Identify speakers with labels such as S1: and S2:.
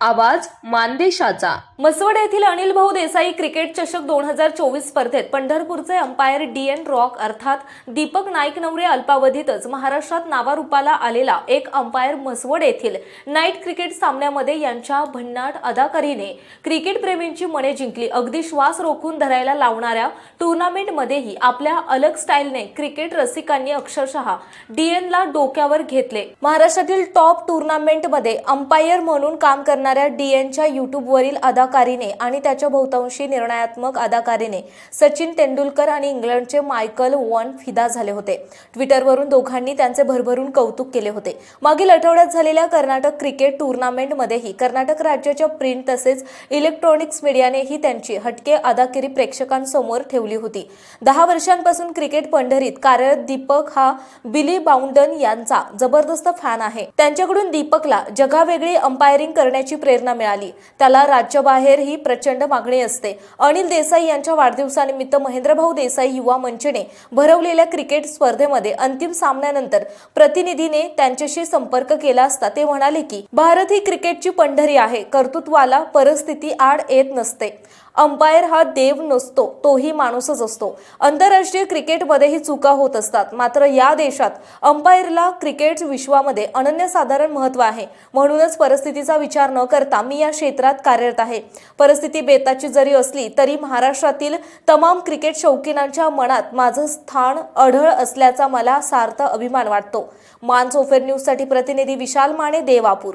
S1: आवाज मानदेशाचा. मसवड येथील अनिल भाऊ देसाई क्रिकेट चषक दोन हजार चोवीस स्पर्धेत पंढरपूरचे अंपायर डी एन रॉक अर्थात दीपक नाईक नवरे अल्पावधीतच महाराष्ट्रात नावारूपाला आलेला एक अंपायर मसवड येथील नाईट क्रिकेट सामन्यामध्ये यांच्या भन्नाट अदाकारीने क्रिकेट प्रेमींची मने जिंकली. अगदी श्वास रोखून धरायला लावणाऱ्या टुर्नामेंटमध्येही आपल्या अलग स्टाईलने क्रिकेट रसिकांनी अक्षरशः डीएनला डोक्यावर घेतले. महाराष्ट्रातील टॉप टुर्नामेंटमध्ये अंपायर म्हणून काम करणाऱ्या डीएनच्या युट्यूबवरील अदाकारीने आणि त्याच्या बहुतांशी निर्णयात्मक अदाकारीने सचिन तेंडुलकर आणि इंग्लंडचे मायकल वॉन फिदा झाले होते. ट्विटरवरून दोघांनी त्यांचे भरभरून कौतुक केले होते. मागील आठवड्यात झालेल्या कर्नाटक क्रिकेट टुर्नामेंटमध्येही कर्नाटक राज्याच्या प्रिंट तसेच इलेक्ट्रॉनिक्स मीडियानेही त्यांची हटके अदाकिरी प्रेक्षकांसमोर ठेवली होती. दहा वर्षांपासून क्रिकेट पंढरीत कार्यरत दीपक हा बिली बाउंडन यांचा जबरदस्त फॅन आहे. त्यांच्याकडून दीपकला जगावेगळी अंपायरिंग करण्याची करण्याची प्रेरणा मिळाली. त्याला राज्याबाहेरही प्रचंड मागणी असते. अनिल देसाई यांच्या वाढदिवसानिमित्त महेंद्रभाऊ देसाई युवा मंचने भरवलेल्या क्रिकेट स्पर्धेमध्ये अंतिम सामन्यानंतर प्रतिनिधीने त्यांच्याशी संपर्क केला असता ते म्हणाले की भारत ही क्रिकेटची पंढरी आहे. कर्तृत्वाला परिस्थिती आड येत नसते. अंपायर हा देव नसतो तोही माणूसच असतो. आंतरराष्ट्रीय क्रिकेटमध्येही चुका होत असतात. मात्र या देशात अंपायरला क्रिकेट विश्वामध्ये अनन्यसाधारण महत्त्व आहे. म्हणूनच परिस्थितीचा विचार न करता मी या क्षेत्रात कार्यरत आहे. परिस्थिती बेताची जरी असली तरी महाराष्ट्रातील तमाम क्रिकेट शौकीनांच्या मनात माझं स्थान अढळ असल्याचा मला सार्थ अभिमान वाटतो. मान सोफेर न्यूजसाठी प्रतिनिधी विशाल माने देवापूर.